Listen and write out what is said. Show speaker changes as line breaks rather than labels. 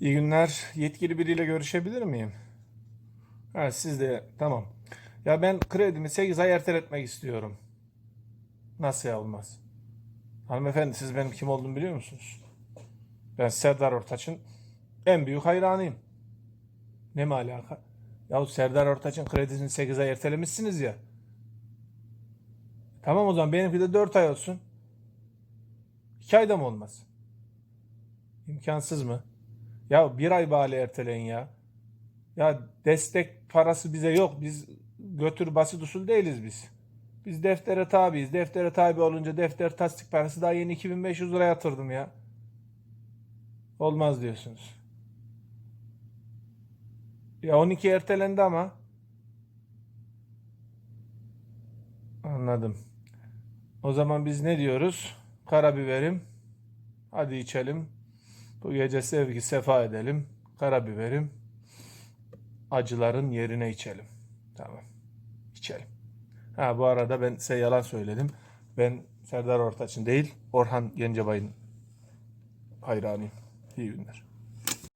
İyi günler. Yetkili biriyle görüşebilir miyim? Ha, siz de tamam. Ya ben kredimi 8 ay erteletmek istiyorum. Nasıl ya olmaz? Hanımefendi siz benim kim olduğumu biliyor musunuz? Ben Serdar Ortaç'ın en büyük hayranıyım. Ne mi alaka? Yahu Serdar Ortaç'ın kredisini 8 ay ertelemişsiniz ya. Tamam o zaman benimki de 4 ay olsun. 2 ayda mı olmaz? İmkansız mı? Ya bir ay bari erteleyin ya. Ya destek parası bize yok. Biz götür basit usul değiliz biz. Biz deftere tabiiz. Deftere tabi olunca defter tasdik parası daha yeni 2500 lira yatırdım ya. Olmaz diyorsunuz. Ya 12 ertelendi ama. Anladım. O zaman biz ne diyoruz? Karabiberim. Hadi içelim. Bu gece sevgi sefa edelim. Karabiberim. Acıların yerine içelim. Tamam. İçelim. Ha bu arada ben size yalan söyledim. Ben Serdar Ortaç'ın değil, Orhan Gencebay'ın hayranıyım. İyi günler.